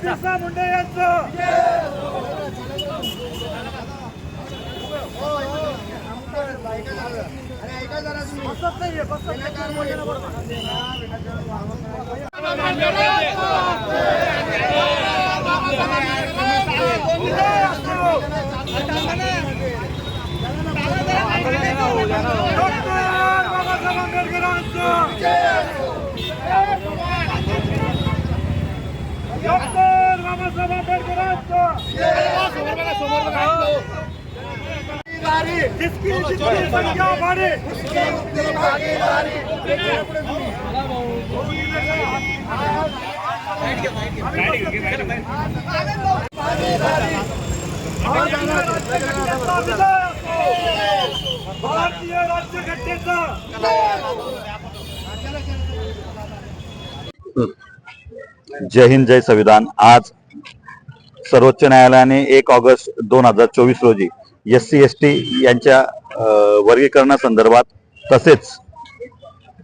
बिरसा मुंडे यांचं. बसत नाहीये, बसत बाबासाहेब आंबेडकरांचं. भारतीय राज्यघटनेचा जय हिंद जय संविधान। आज सर्वोच्च न्यायालयाने एक ऑगस्ट दोन हजार चोवीस रोजी एस सी एस टी यांच्या वर्गीकरणासंदर्भात तसेच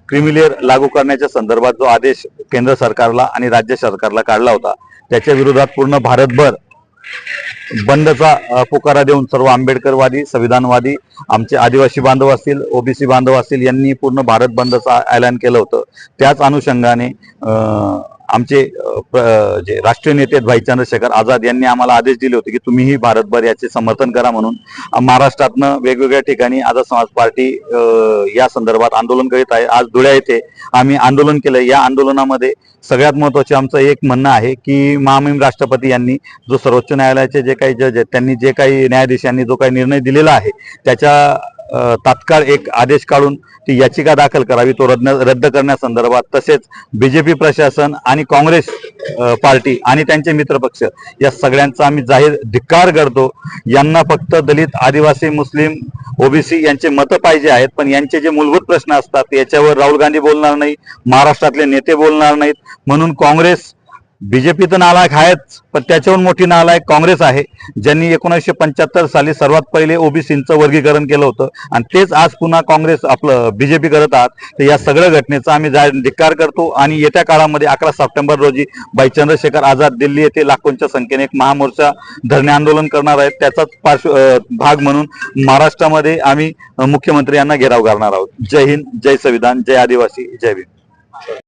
क्रिमिलेअर लागू करण्याच्या संदर्भात जो आदेश केंद्र सरकारला आणि राज्य सरकारला काढला होता त्याच्या विरोधात पूर्ण भारतभर बंदचा पुकारा देऊन सर्व आंबेडकरवादी संविधानवादी आमचे आदिवासी बांधव असतील ओबीसी बांधव असतील यांनी पूर्ण भारत बंदचा ऐलान केलं होतं. त्याच अनुषंगाने आमचे जे राष्ट्रीय नेते आहेत भाई चंद्रशेखर आझाद यांनी आम्हाला आदेश दिले होते की तुम्हीही भारतभर याचे समर्थन करा म्हणून. महाराष्ट्रातनं वेगवेगळ्या ठिकाणी आझाद समाज पार्टी या संदर्भात आंदोलन करीत आहे. आज धुळ्या येथे आम्ही आंदोलन केलं. या आंदोलनामध्ये सगळ्यात महत्त्वाचे आमचं एक म्हणणं आहे की महामहिम राष्ट्रपती यांनी जो सर्वोच्च न्यायालयाचे जे काही जज आहेत त्यांनी जे काही न्यायाधीशांनी जो काही निर्णय दिलेला आहे त्याच्या तात्काळ एक आदेश काढून ती याचिका दाखल करावी. तो रद्द रद्द करण्यासंदर्भात तसेच बीजेपी प्रशासन आणि काँग्रेस पार्टी आणि त्यांचे मित्रपक्ष या सगळ्यांचा आम्ही जाहीर धिक्कार करतो. यांना फक्त दलित आदिवासी मुस्लिम ओबीसी यांचे मतं पाहिजे आहेत पण यांचे जे मूलभूत प्रश्न असतात याच्यावर राहुल गांधी बोलणार नाही महाराष्ट्रातले नेते बोलणार नाहीत. म्हणून काँग्रेस बीजेपी तर नालायक आहेच पण त्याच्याहून मोठी नालायक काँग्रेस आहे ज्यांनी एकोणीसशे पंच्याहत्तर साली सर्वात पहिले ओबीसींचं वर्गीकरण केलं होतं. आणि तेच आज पुन्हा काँग्रेस आपलं बीजेपी करत आहात. तर या सगळ्या घटनेचा आम्ही जा धिक्कार करतो. आणि येत्या काळामध्ये अकरा सप्टेंबर रोजी भाई चंद्रशेखर आझाद दिल्ली येथे लाखोंच्या संख्येने एक महामोर्चा धरणे आंदोलन करणार आहेत. त्याचाच पार्श्व भाग म्हणून महाराष्ट्रामध्ये आम्ही मुख्यमंत्री यांना घेराव करणार आहोत. जय हिंद जय संविधान जय आदिवासी जय भीम.